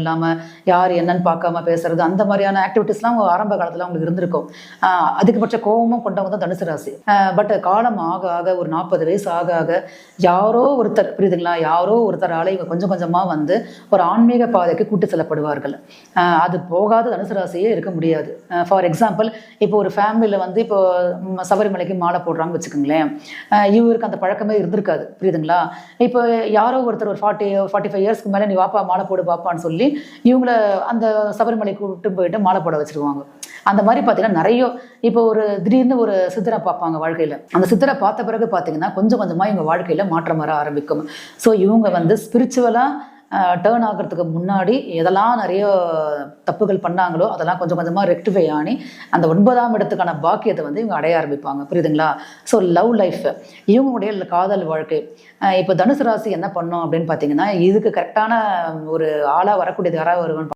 இல்லாமல் யார் என்னன்னு பார்க்காம பேசுறது அந்த மாதிரியான ஆக்டிவிட்டீஸ்லாம் அவங்க ஆரம்ப காலத்தில் அவங்களுக்கு இருந்திருக்கும். அதிகபட்ச கோபமும் கொண்டவங்க தான் தனுசு ராசி. பட் காலம் ஆக ஆக ஒரு நாற்பது வயசு ஆக ஆக யாரோ ஒருத்தர் புரியுதுங்களா? யாரோ ஒருத்தரால் இவங்க கொஞ்சம் கொஞ்சமாக வந்து ஒரு ஆன்மீக பாதைக்கு கூட்டு செல்லப்படுவார்கள். அது போகாத தனுசு ராசியே இருக்க முடியாது. ஃபார் எக்ஸாம்பிள் இப்போ ஒரு ஃபேமிலியில் வந்து இப்போ சபரிமலைக்கு மாலை போடுறாங்கன்னு வச்சுக்கோங்களேன். இவருக்கு அந்த பழக்கமே இருந்திருக்காது புரியுதுங்களா? இப்போ யாரோ ஒருத்தர் ஒரு ஃபார்ட்டி ஃபார்ட்டி ஃபைவ் இயர்ஸ்க்கு மேலே நீ வாப்பா மாலை போடு பாப்பான்னு சொல்லி இவங்கள அந்த சபரிமலை கூப்பிட்டு போயிட்டு மாலை போட வச்சிருவாங்க. அந்த மாதிரி பார்த்தீங்கன்னா நிறைய இப்போ ஒரு திடீர்னு ஒரு சித்தரை பார்ப்பாங்க வாழ்க்கையில். அந்த சித்தரை பார்த்த பிறகு பார்த்தீங்கன்னா கொஞ்சம் கொஞ்சமாக இவங்க வாழ்க்கையில் மாற்றம் வர ஆரம்பிக்கும். ஸோ இவங்க வந்து ஸ்பிரிச்சுவலாக டேர்ன் ஆகிறதுக்கு முன்னாடி எதெல்லாம் நிறைய தப்புகள் பண்ணாங்களோ அதெல்லாம் கொஞ்சம் கொஞ்சமாக ரெக்டிஃபை ஆனி அந்த ஒன்பதாம் இடத்துக்கான பாக்கியத்தை வந்து இவங்க அடைய ஆரம்பிப்பாங்க. புரியுதுங்களா? ஸோ லவ் லைஃப் இவங்களுடைய காதல் வாழ்க்கை. இப்போ தனுசு ராசி என்ன பண்ணோம் அப்படின்னு பார்த்தீங்கன்னா இதுக்கு கரெக்டான ஒரு ஆளாக வரக்கூடியது யாராவது வருவன்